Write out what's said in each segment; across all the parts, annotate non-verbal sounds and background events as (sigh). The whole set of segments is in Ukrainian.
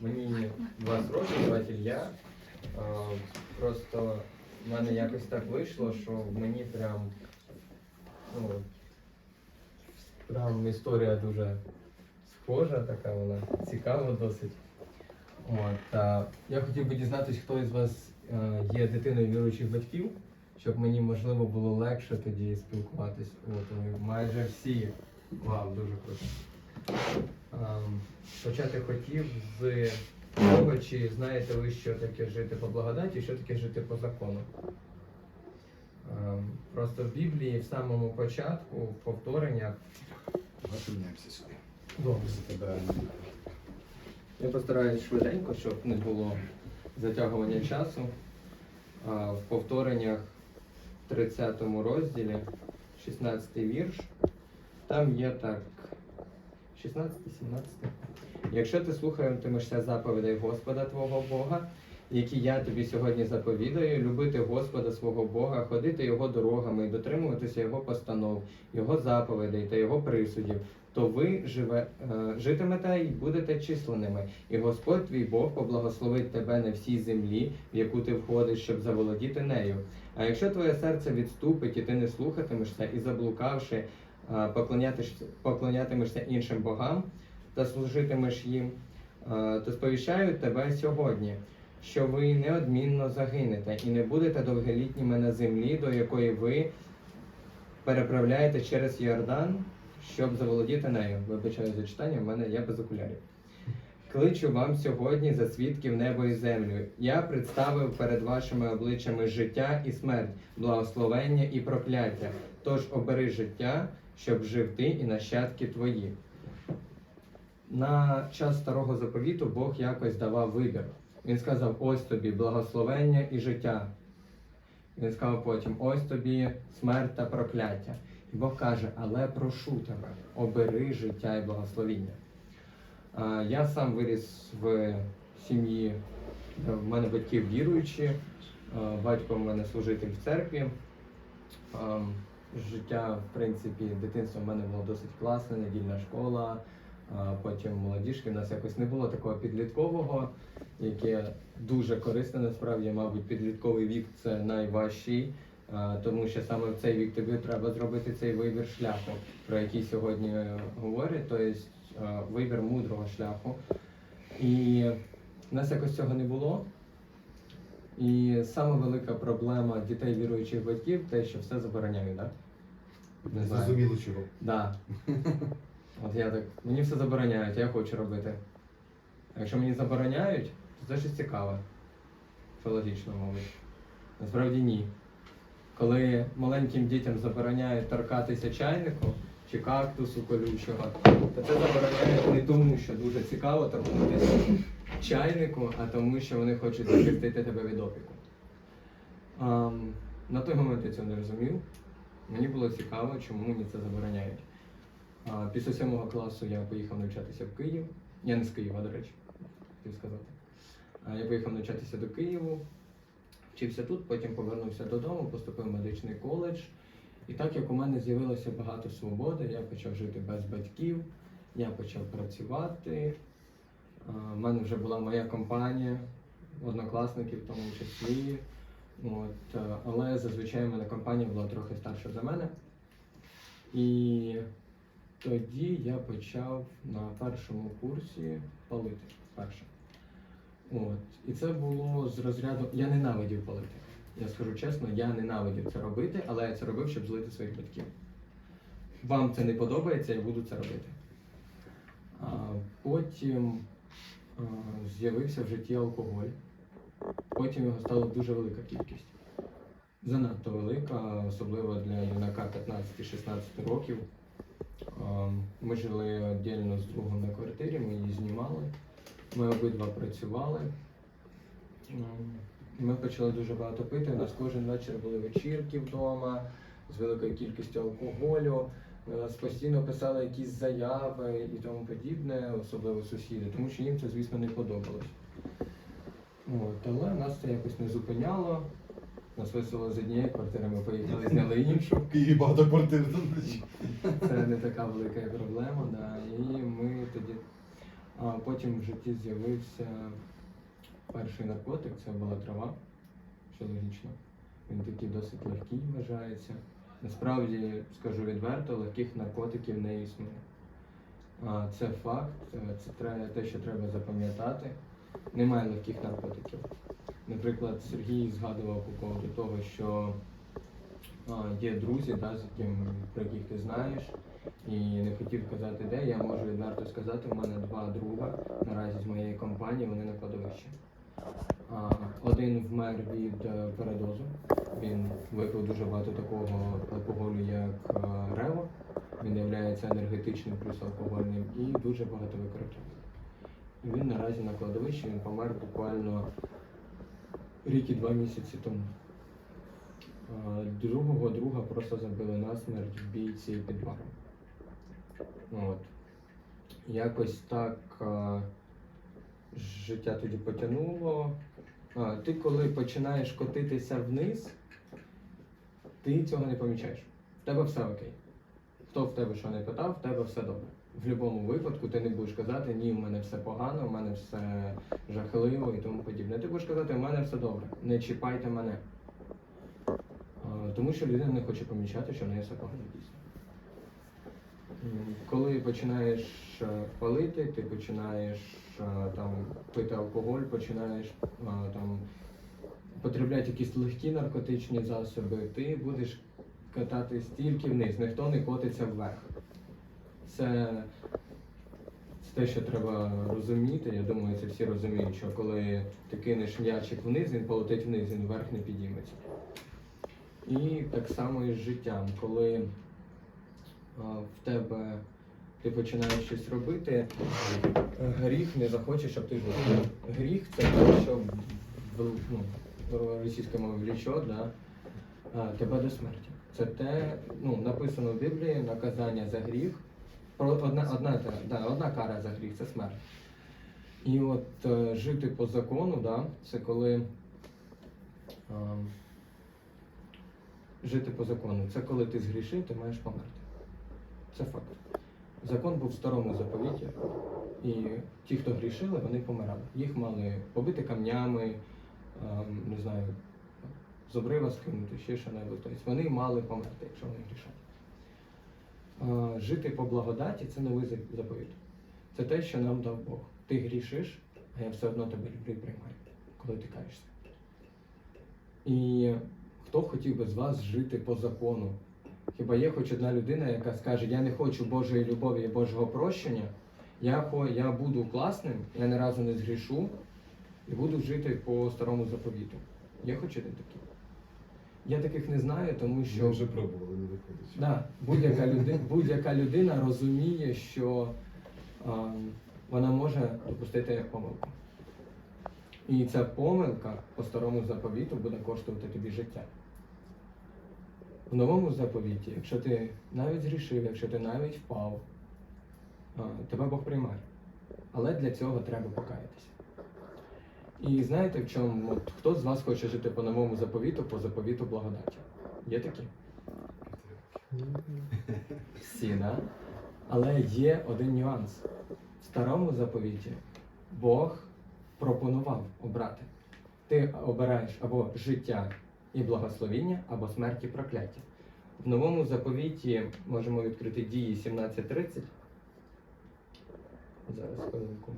Мені 20 років, звати Ілля. Просто в мене якось так вийшло, що мені прям, ну, прям історія дуже схожа, така вона цікава досить. От, а, я хотів би дізнатися, хто із вас е, є дитиною віруючих батьків, щоб мені можливо було легше тоді спілкуватись. От, майже всі. Вау, дуже круто. Ем, почати хотів з того, чи знаєте ви, що таке жити по благодаті, що таке жити по закону. Ем, просто в Біблії в самому початку, в повтореннях. Готуємося сюди. Добре. Я постараюсь швиденько, щоб не було затягування часу. В повтореннях в 30 розділі, 16 вірш, там є так. 16, 17. Якщо ти слухатимешся заповідей Господа твого Бога, які я тобі сьогодні заповідаю, любити Господа свого Бога, ходити Його дорогами і дотримуватися Його постанов, Його заповідей та Його присудів, то ви живе, е, житимете і будете численними, і Господь твій Бог поблагословить тебе на всій землі, в яку ти входиш, щоб заволодіти нею. А якщо твоє серце відступить, і ти не слухатимешся, і заблукавши, поклонятимешся іншим богам та служитимеш їм, е, то сповіщаю тебе сьогодні, що ви неодмінно загинете і не будете довголітніми на землі, до якої ви переправляєте через Йордан, щоб заволодіти нею. Вибачаю за читання, в мене я без окулярів. Кличу вам сьогодні за свідків небо і землю. Я представив перед вашими обличчями життя і смерть, благословення і прокляття. Тож обери життя, щоб жив ти і нащадки твої. На час старого заповіту Бог якось давав вибір. Він сказав: ось тобі благословення і життя. Він сказав потім: ось тобі смерть та прокляття. І Бог каже, але прошу тебе, обери життя і благословіння. Я сам виріс в сім'ї, в мене батьки віруючі, батько в мене служитель в церкві. Життя, в принципі, дитинство в мене було досить класне, недільна школа, потім молодіжки. У нас якось не було такого підліткового, яке дуже корисне насправді, мабуть, підлітковий вік це найважчий. Тому що саме в цей вік тобі треба зробити цей вибір шляху, про який сьогодні говорять, тобто е, вибір мудрого шляху. І в нас якось цього не було. І саме велика проблема дітей віруючих батьків те, що все забороняють, так? Не зрозуміло чого. Да. От я так, мені все забороняють, я хочу робити. А якщо мені забороняють, то це щось цікаве. Це логічно, мабуть. Насправді ні. Коли маленьким дітям забороняють торкатися чайнику чи кактусу колючого, то це забороняють не тому, що дуже цікаво торкнутися чайнику, а тому, що вони хочуть захистити тебе від опіку. Ам, на той момент я цього не розумів. Мені було цікаво, чому мені це забороняють. А, після сьомого класу я поїхав навчатися в Київ. Я не з Києва, до речі, хотів сказати. А, я поїхав навчатися до Києву, вчився тут, потім повернувся додому, поступив в медичний коледж. І так як у мене з'явилося багато свободи, я почав жити без батьків, я почав працювати. А, в мене вже була моя компанія, однокласники в тому числі. От, е, але зазвичай в мене компанія була трохи старша за мене. І тоді я почав на першому курсі палити вперше. От. І це було з розряду. Я ненавидів палити. Я скажу чесно, я ненавидів це робити, але я це робив, щоб злити своїх батьків. Вам це не подобається, я буду це робити. А потім з'явився в житті алкоголь. Потім його стало дуже велика кількість. Занадто велика, особливо для юнака 15-16 років. Ем, Ми жили віддільно з другом на квартирі, ми її знімали. Ми обидва працювали. Ем, Ми почали дуже багато пити. У нас кожен вечір були вечірки вдома з великою кількістю алкоголю. Нас постійно писали якісь заяви і тому подібне, особливо сусіди, тому що їм це, звісно, не подобалось. От, але нас це якось не зупиняло. Нас виселили з однієї квартири, ми поїхали, зняли іншу. В Києві багато квартир. Це не така велика проблема, да. І ми тоді. А потім в житті з'явився перший наркотик, це була трава, що логічно. Він такий досить легкий вважається. Насправді, скажу відверто, легких наркотиків не існує. Це факт, е, це те, що треба запам'ятати. Немає легких наркотиків. Наприклад, Сергій згадував по поводу того, що є друзі, да, з яким, про яких ти знаєш, і не хотів казати де. Я можу відверто сказати, у мене два друга наразі з моєї компанії, вони на кладовищі. Один вмер від е, передозу. Він випив дуже багато такого алкоголю, як е, рево. Він є енергетичним плюс алкогольним і дуже багато використовує. Він наразі на кладовищі він помер буквально рік і два місяці тому. Другого друга просто забили насмерть бійці під баром. От. Якось так а, життя тоді потягнуло. А, ти коли починаєш котитися вниз, ти цього не помічаєш. В тебе все окей. Хто в тебе що не питав, в тебе все добре. В будь-якому випадку ти не будеш казати, ні, в мене все погано, в мене все жахливо і тому подібне. Ти будеш казати, в мене все добре, не чіпайте мене. А, Тому що людина не хоче помічати, що в неї все погано дійсно. Коли починаєш е, палити, ти починаєш е, там пити алкоголь, починаєш е, там потребляти якісь легкі наркотичні засоби, ти будеш кататись тільки вниз, ніхто не котиться вверх. Це, те, що треба розуміти. Я думаю, це всі розуміють, що коли ти кинеш м'ячик вниз, він полетить вниз, він вверх не підійметься. І так само і з життям, коли в тебе ти починаєш щось робити, гріх не захоче, щоб ти жив. Гріх це те, що ну, російською мовою влічо, да, тебе до смерті. Це те, ну, написано в Біблії, наказання за гріх. Одна, одна, да, одна кара за гріх це смерть. І от е, жити по закону, да, це коли. е, жити по закону, це коли ти згрішив, ти маєш померти. Це факт. Закон був в старому заповіті, і ті, хто грішили, вони помирали. Їх мали побити камнями, ем, не знаю, з обрива скинути, ще що-небудь. Тобто вони мали померти, якщо вони грішать. Е, Жити по благодаті це новий заповіт. Це те, що нам дав Бог. Ти грішиш, а я все одно тебе люблю і приймаю, коли ти каєшся. І хто хотів би з вас жити по закону? Хіба є хоч одна людина, яка скаже, я не хочу Божої любові і Божого прощення, я, я буду класним, я ні разу не згрішу і буду жити по старому заповіту. Є хоч один такий? Я таких не знаю, тому що. Ми вже пробували, не виходить. Да, будь-яка людина, будь-яка людина розуміє, що а, вона може допустити помилку. І ця помилка по старому заповіту буде коштувати тобі життя. В новому заповіті, якщо ти навіть зрішив, якщо ти навіть впав, тебе Бог приймає. Але для цього треба покаятися. І знаєте, в чому от, хто з вас хоче жити по новому заповіту, по заповіту благодаті? Є такі? Всі, да? Але є один нюанс. В старому заповіті Бог пропонував обрати. Ти обираєш або життя і благословіння, або смерть і прокляття. В новому заповіті можемо відкрити дії 17.30. Зараз хвилинку.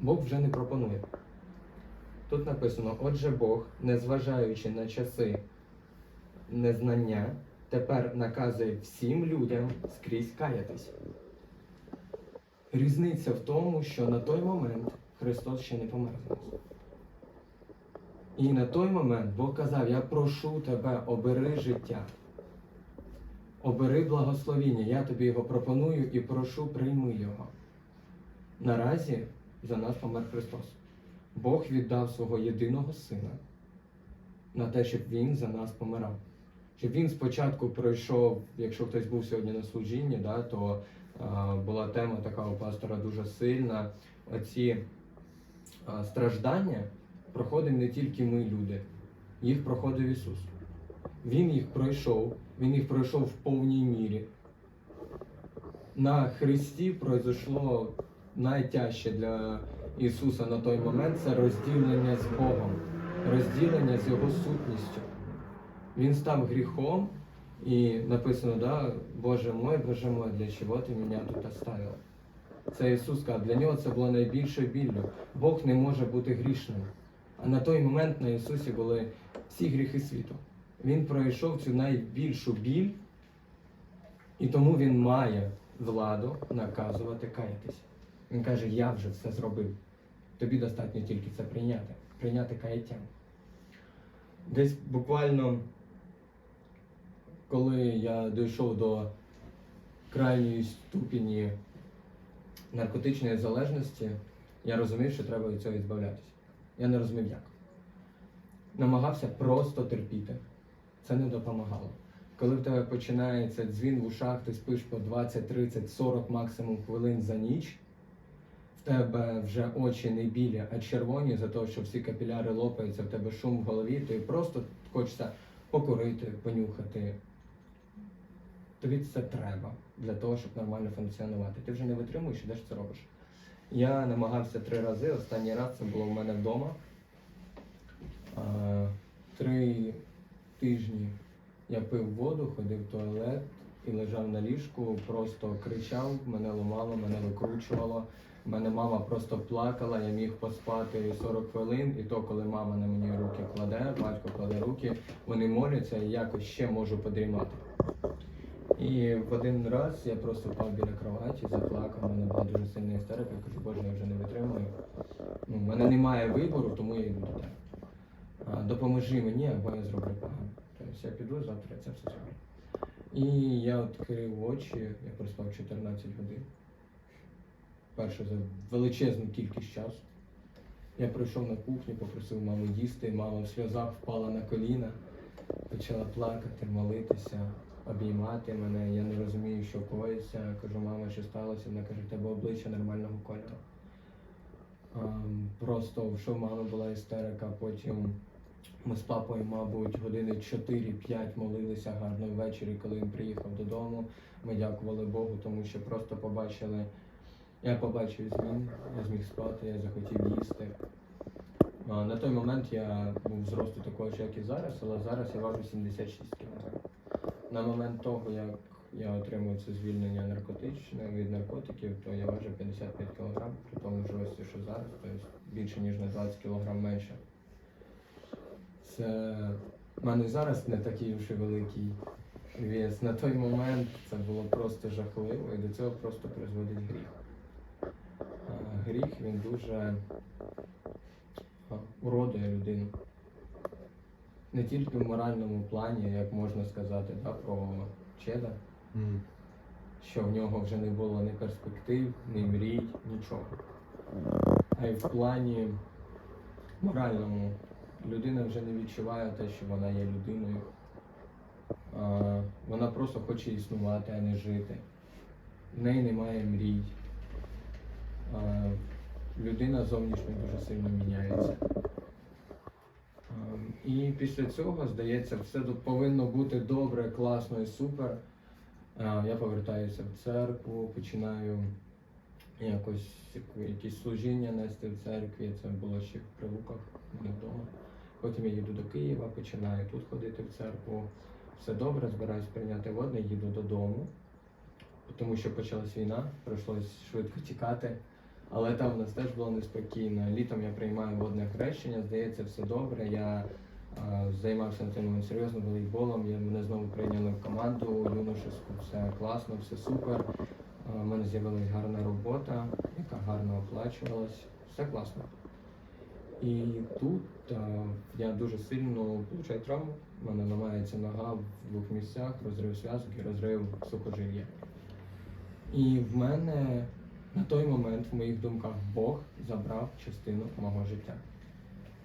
Бог вже не пропонує. Тут написано: Отже, Бог, незважаючи на часи незнання, тепер наказує всім людям скрізь каятись. Різниця в тому, що на той момент Христос ще не помер за нас. І на той момент Бог казав: Я прошу тебе, обери життя, обери благословіння, я тобі його пропоную і прошу, прийми його. Наразі за нас помер Христос. Бог віддав свого єдиного сина на те, щоб він за нас помирав. Щоб він спочатку пройшов, якщо хтось був сьогодні на служінні, да, то а, була тема така у пастора дуже сильна. Оці а, страждання проходимо не тільки ми, люди, їх проходив Ісус. Він їх пройшов, Він їх пройшов в повній мірі. на Христі произошло найтяжче для Ісуса на той момент це розділення з Богом, розділення з Його сутністю. Він став гріхом, і написано, да, Боже мой, Боже мой, для чого ти мене тут оставив? Це Ісус сказав, для нього це було найбільшою біллю. Бог не може бути грішним. На той момент на Ісусі були всі гріхи світу. Він пройшов цю найбільшу біль, і тому Він має владу наказувати каятись. Він каже, я вже все зробив. Тобі достатньо тільки це прийняти, прийняти каяття. Десь буквально, коли я дійшов до крайньої ступені наркотичної залежності, я розумів, що треба від цього відбавлятися. Я не розумів як. Намагався просто терпіти. Це не допомагало. Коли в тебе починається дзвін в ушах, ти спиш по 20, 30, 40 максимум хвилин за ніч, в тебе вже очі не білі, а червоні за те, що всі капіляри лопаються, в тебе шум в голові, тобі просто хочеться покурити, понюхати. Тобі це треба для того, щоб нормально функціонувати. Ти вже не витримуєш, ідеш це робиш. Я намагався три рази. Останній раз це було в мене вдома. Три тижні я пив воду, ходив в туалет і лежав на ліжку, просто кричав, мене ламало, мене викручувало. Мене мама просто плакала, я міг поспати 40 хвилин, і то, коли мама на мені руки кладе, батько кладе руки, вони моляться і якось ще можу подрімати. І в один раз я просто впав біля кроваті, заплакав, у мене була дуже сильна істерика, я кажу, боже, я вже не витримую. Ну, в мене немає вибору, тому я йду до тебе. Допоможи мені, або я зроблю погано. Тобто я піду завтра, це все зроблю. І я відкрив очі, я проспав 14 годин. Перше за величезну кількість часу. Я прийшов на кухню, попросив маму їсти, мама в сльозах впала на коліна, почала плакати, молитися, обіймати мене. Я не розумію, що коїться. Кажу, мама, що сталося? Вона каже, «В тебе обличчя нормального кольору. Ем, Просто що в мами була істерика, потім ми з папою, мабуть, години 4-5 молилися гарно ввечері, коли він приїхав додому. Ми дякували Богу, тому що просто побачили. Я побачив змін, я зміг спати, я захотів їсти. А, На той момент я був зросту такого як і зараз, але зараз я важу 76 кг. На момент того, як я отримую це звільнення наркотичне від наркотиків, то я важу 55 кг, при тому ж рості, що зараз, тобто більше ніж на 20 кг менше. Це в мене зараз не такий вже великий вес. На той момент це було просто жахливо і до цього просто призводить гріх. Гріх він дуже уродує людину. Не тільки в моральному плані, як можна сказати, да, про Чеда, що в нього вже не було ні перспектив, ні мрій, нічого. А й в плані моральному людина вже не відчуває те, що вона є людиною. А, Вона просто хоче існувати, а не жити. В неї немає мрій. А, Людина зовнішньо дуже сильно міняється. І після цього, здається, все тут повинно бути добре, класно і супер. Я повертаюся в церкву, починаю якось якісь служіння нести в церкві. Це було ще в Прилуках, не вдома. Потім я їду до Києва, починаю тут ходити в церкву. Все добре, збираюсь прийняти водне, їду додому, тому що почалась війна, прийшлось швидко тікати. Але там в нас теж було неспокійно. Літом я приймаю водне хрещення, здається, все добре. Я а, займався на той серйозно волейболом. Я мене знову прийняли в команду юношеську, все класно, все супер. У мене з'явилась гарна робота, яка гарно оплачувалась. Все класно. І тут а, я дуже сильно получаю травму. У мене ламається нога в двох місцях, розрив зв'язок і розрив сухожилля. І в мене на той момент в моїх думках Бог забрав частину мого життя.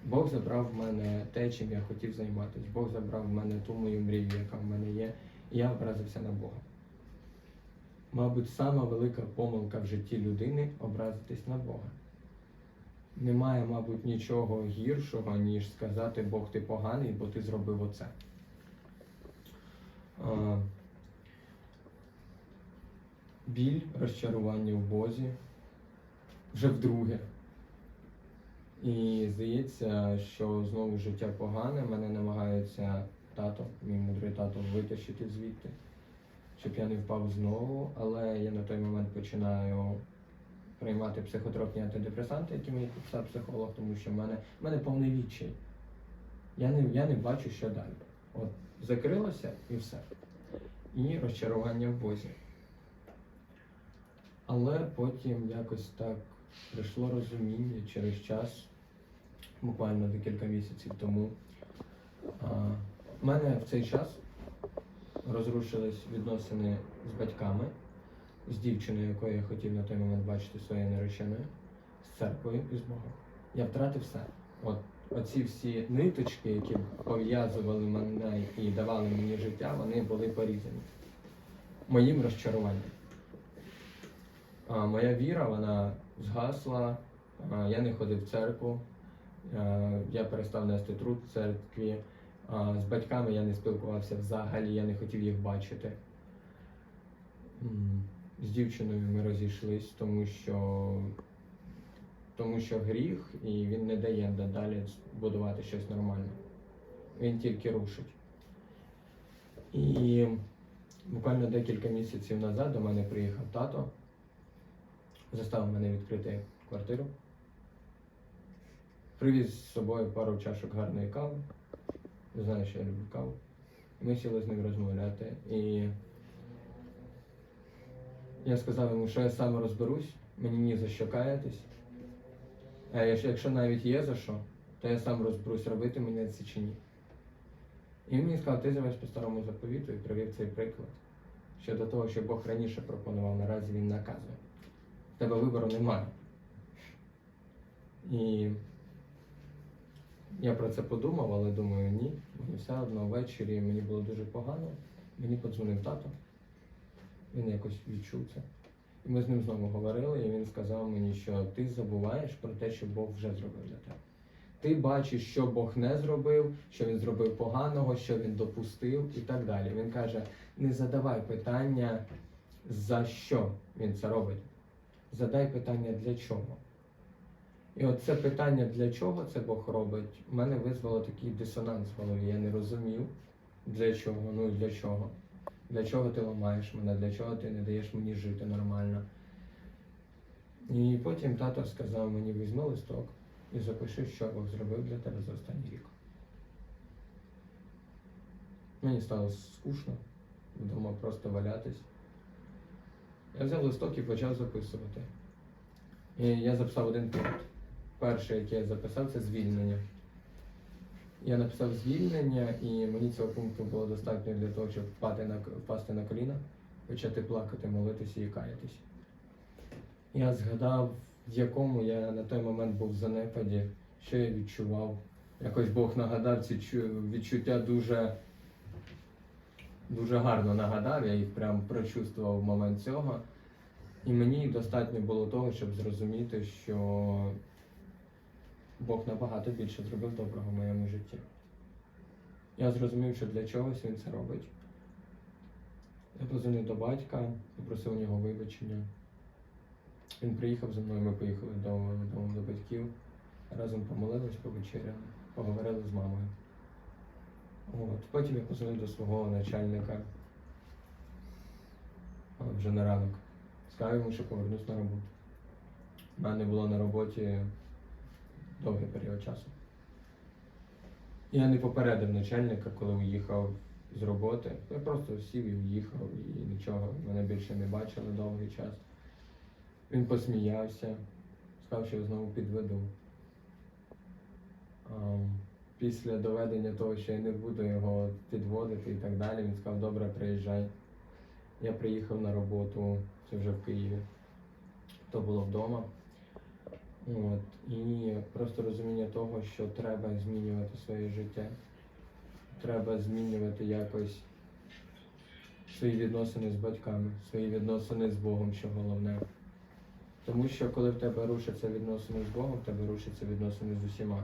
Бог забрав в мене те, чим я хотів займатися. Бог забрав в мене ту мою мрію, яка в мене є, і я образився на Бога. Мабуть, сама велика помилка в житті людини образитись на Бога. Немає, мабуть, нічого гіршого, ніж сказати Бог ти поганий, бо ти зробив оце. Біль, розчарування в Бозі вже вдруге. І здається, що знову життя погане, мене намагаються тато, мій мудрий тато, витащити звідти, щоб я не впав знову. Але я на той момент починаю приймати психотропні антидепресанти, які мені підписав психолог, тому що в мене, в мене повний відчай. Я не, я не бачу, що далі. От закрилося і все. І розчарування в Бозі. Але потім якось так прийшло розуміння через час, буквально декілька місяців тому. В мене в цей час розрушились відносини з батьками, з дівчиною, якою я хотів на той момент бачити своєю нареченою, з церквою і з Богом. Я втратив все. От оці всі ниточки, які пов'язували мене і давали мені життя, вони були порізані моїм розчаруванням. Моя віра, вона згасла, я не ходив в церкву, я перестав нести труд в церкві. З батьками я не спілкувався взагалі, я не хотів їх бачити. З дівчиною ми розійшлись, тому що, тому що гріх і він не дає далі будувати щось нормальне. Він тільки рушить. І буквально декілька місяців назад до мене приїхав тато, заставив мене відкрити квартиру. Привіз з собою пару чашок гарної кави. Ви знаєте, що я люблю каву. Ми сіли з ним розмовляти. І я сказав йому, що я сам розберусь, мені ні за що каятись. А якщо навіть є за що, то я сам розберусь, робити мені це чи ні. І він мені сказав, ти живеш по старому заповіту і привів цей приклад. Щодо того, що Бог раніше пропонував, наразі він наказує. Тебе вибору немає. І я про це подумав, але думаю, ні. Мені все одно ввечері мені було дуже погано. Мені подзвонив тато. Він якось відчув це. І ми з ним знову говорили, і він сказав мені, що ти забуваєш про те, що Бог вже зробив для тебе. Ти бачиш, що Бог не зробив, що він зробив поганого, що він допустив і так далі. Він каже: не задавай питання, за що він це робить. Задай питання для чого. І от це питання, для чого це Бог робить, в мене визвало такий дисонанс в голові. Я не розумів, для чого, ну і для чого. Для чого ти ламаєш мене, для чого ти не даєш мені жити нормально. І потім тато сказав мені, візьми листок і запиши, що Бог зробив для тебе за останній рік. Мені стало скучно, вдома просто валятись. Я взяв листок і почав записувати. І я записав один пункт. Перше, яке я записав, це звільнення. Я написав звільнення, і мені цього пункту було достатньо для того, щоб впати на, впасти на коліна, почати плакати, молитися і каятись. Я згадав, в якому я на той момент був в занепаді, що я відчував. Якось Бог нагадав ці відчуття дуже, дуже гарно нагадав, я їх прям прочувствував в момент цього. І мені достатньо було того, щоб зрозуміти, що Бог набагато більше зробив доброго в моєму житті. Я зрозумів, що для чогось він це робить. Я позвонив до батька, попросив у нього вибачення. Він приїхав за мною, ми поїхали до, до, до батьків, разом помолились, повечеряли, поговорили з мамою. От. Потім я позвонив до свого начальника а, вже на ранок. Сказав йому, що повернусь на роботу. У мене було на роботі довгий період часу. Я не попередив начальника, коли уїхав з роботи. Я просто сів і уїхав, і нічого мене більше не бачили довгий час. Він посміявся, сказав, що я знову підведу. Після доведення того, що я не буду його підводити і так далі, він сказав, добре, приїжджай. Я приїхав на роботу, це вже в Києві. То було вдома. От, і просто розуміння того, що треба змінювати своє життя. Треба змінювати якось свої відносини з батьками, свої відносини з Богом, що головне. Тому що коли в тебе рушаться відносини з Богом, в тебе рушаться відносини з усіма.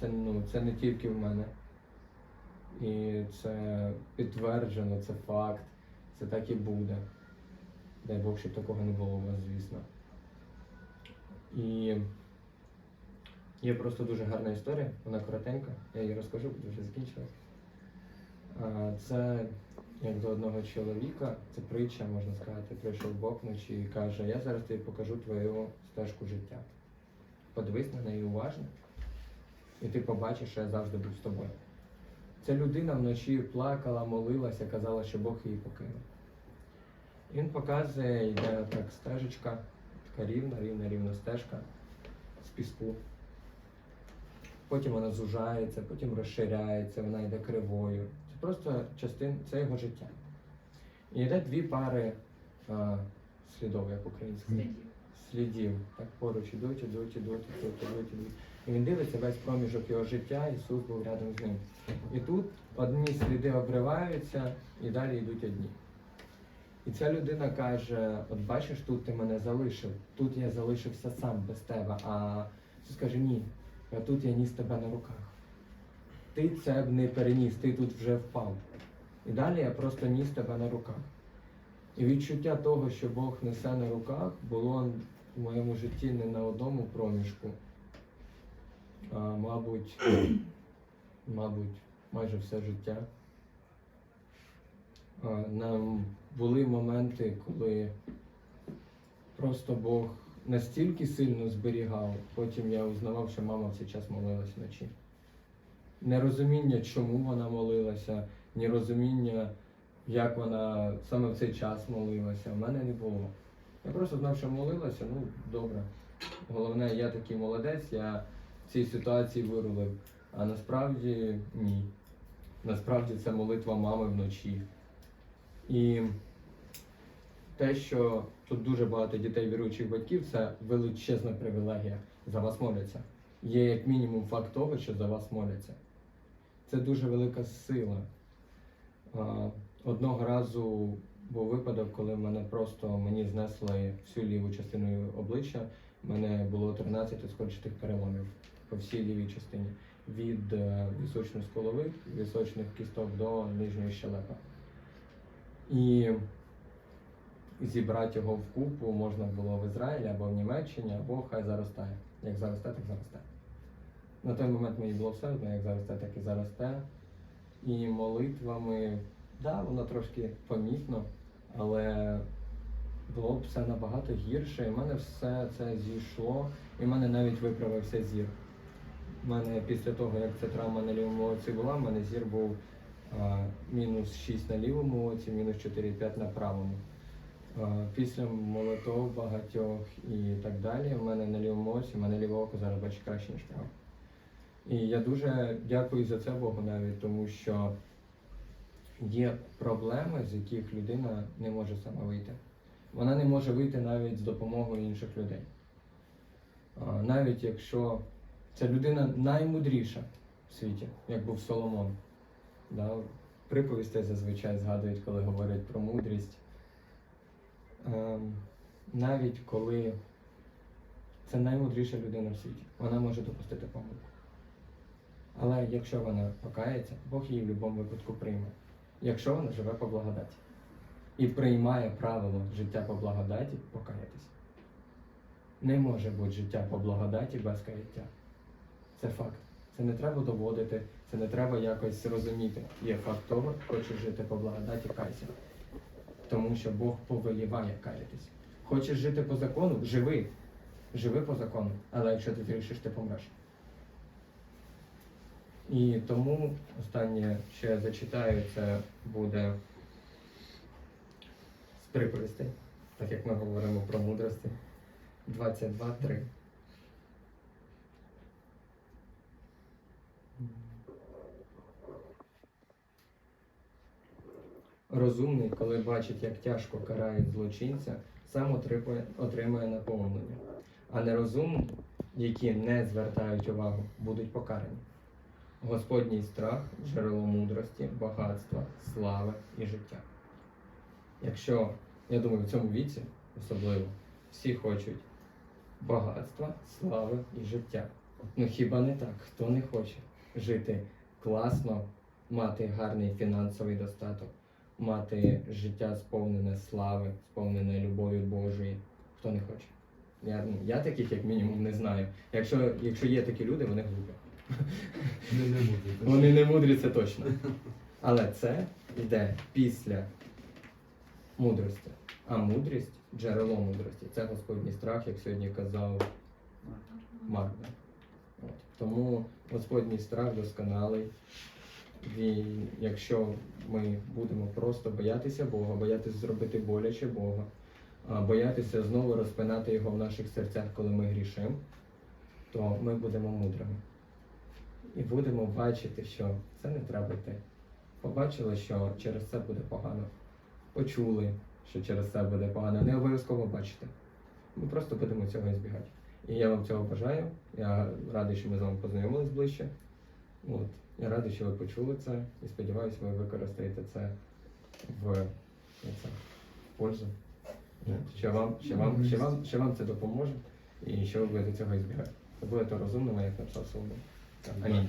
Це, ну, це не тільки в мене. І це підтверджено, це факт, це так і буде. Дай Бог, щоб такого не було у вас, звісно. І є просто дуже гарна історія, вона коротенька, я її розкажу, бо вже закінчилась. Це як до одного чоловіка, це притча, можна сказати, прийшов Бог вночі і каже, я зараз тобі покажу твою стежку життя. Подивись на неї уважно, і ти побачиш, що я завжди був з тобою. Ця людина вночі плакала, молилася, казала, що Бог її покинув. Він показує, йде так стежечка, така рівна, рівна, рівна стежка з піску. Потім вона зужається, потім розширяється, вона йде кривою. Це просто частин, це його життя. І йде дві пари а, слідов, як українською. Слідів. Так поруч ідуть, ідуть, ідуть, ідуть, ідуть, ідуть. І він дивиться весь проміжок його життя, Ісус був рядом з ним. І тут одні сліди обриваються, і далі йдуть одні. І ця людина каже: от бачиш, тут ти мене залишив, тут я залишився сам без тебе. А Ісус каже, ні, а тут я ніс тебе на руках. Ти це б не переніс, ти тут вже впав. І далі я просто ніс тебе на руках. І відчуття того, що Бог несе на руках, було в моєму житті не на одному проміжку, а мабуть, (clears throat) мабуть, майже все життя. А, Нам були моменти, коли просто Бог настільки сильно зберігав, потім я узнавав, що мама в цей час молилась вночі. Нерозуміння, чому вона молилася, ні розуміння, як вона саме в цей час молилася, в мене не було. Я просто знав, що молилася, ну добре. Головне, я такий молодець, я цій ситуації вирулив. А насправді ні. Насправді це молитва мами вночі. І те, що тут дуже багато дітей віруючих батьків, це величезна привілегія. За вас моляться. Є як мінімум факт того, що за вас моляться. Це дуже велика сила. Одного разу був випадок, коли мене просто мені знесли всю ліву частину обличчя. Мене було 13 скорчатих переломів по всій лівій частині. Від е, вісочно-скулових, вісочних кісток до нижньої щелепи. І зібрати його в купу можна було в Ізраїлі або в Німеччині, або хай заростає. Як заросте, так заросте. На той момент мені було все одно, як заросте, так і заросте. І молитвами, да, воно трошки помітно, але було б все набагато гірше. І в мене все це зійшло, і в мене навіть виправився зір. У мене після того, як ця травма на лівому оці була, в мене зір був а, мінус 6 на лівому оці, мінус 4,5 на правому. А, Після молитов багатьох і так далі, в мене на лівому оці, в мене ліве око зараз бачить краще, ніж праве. І я дуже дякую за це Богу навіть, тому що є проблеми, з яких людина не може сама вийти. Вона не може вийти навіть з допомогою інших людей. А, Навіть якщо ця людина наймудріша в світі, як був Соломон. Да? Приповісти зазвичай згадують, коли говорять про мудрість. Ем, навіть коли це наймудріша людина в світі, вона може допустити помилку. Але якщо вона покається, Бог її в будь-якому випадку прийме. Якщо вона живе по благодаті і приймає правило життя по благодаті, покаятись. Не може бути життя по благодаті без каяття. Це факт. Це не треба доводити, це не треба якось розуміти. Є факт того, хочеш жити по благодаті, кайся. Тому що Бог повеліває каятись. Хочеш жити по закону, живи. Живи по закону. Але якщо ти вирішиш, ти помреш. І тому останнє, що я зачитаю, це буде з приповістей, так як ми говоримо про мудрості. 22.3. Розумний, коли бачить, як тяжко карають злочинця, сам отримує, отримує наповнення. А нерозумні, які не звертають увагу, будуть покарані. Господній страх джерело мудрості, багатства, слави і життя. Якщо, я думаю, в цьому віці особливо всі хочуть багатства, слави і життя. Ну хіба не так? Хто не хоче жити класно, мати гарний фінансовий достаток, мати життя сповнене слави, сповнене любові Божої. Хто не хоче? Я, ну, я таких, як мінімум, не знаю. Якщо, якщо є такі люди, вони глупі. Не, не. Вони не мудрі, це точно. Але це йде після мудрості. А мудрість джерело мудрості. Це Господній страх, як сьогодні казав Марк. Тому Господній страх досконалий. Він, якщо ми будемо просто боятися Бога, боятися зробити боляче Бога, боятися знову розпинати його в наших серцях, коли ми грішимо, то ми будемо мудрими. І будемо бачити, що це не треба йти. Побачили, що через це буде погано. Почули, що через це буде погано. Не обов'язково бачите. Ми просто будемо цього збігати. І я вам цього бажаю. Я радий, що ми з вами познайомились ближче. От. Я радий, що ви почули це і сподіваюся, ви використаєте це в, це, в пользу. Що вам, що, вам, що, вам, що вам це допоможе і що ви будете цього збігати. Ви будете розумними, як написав Соломон. Амінь.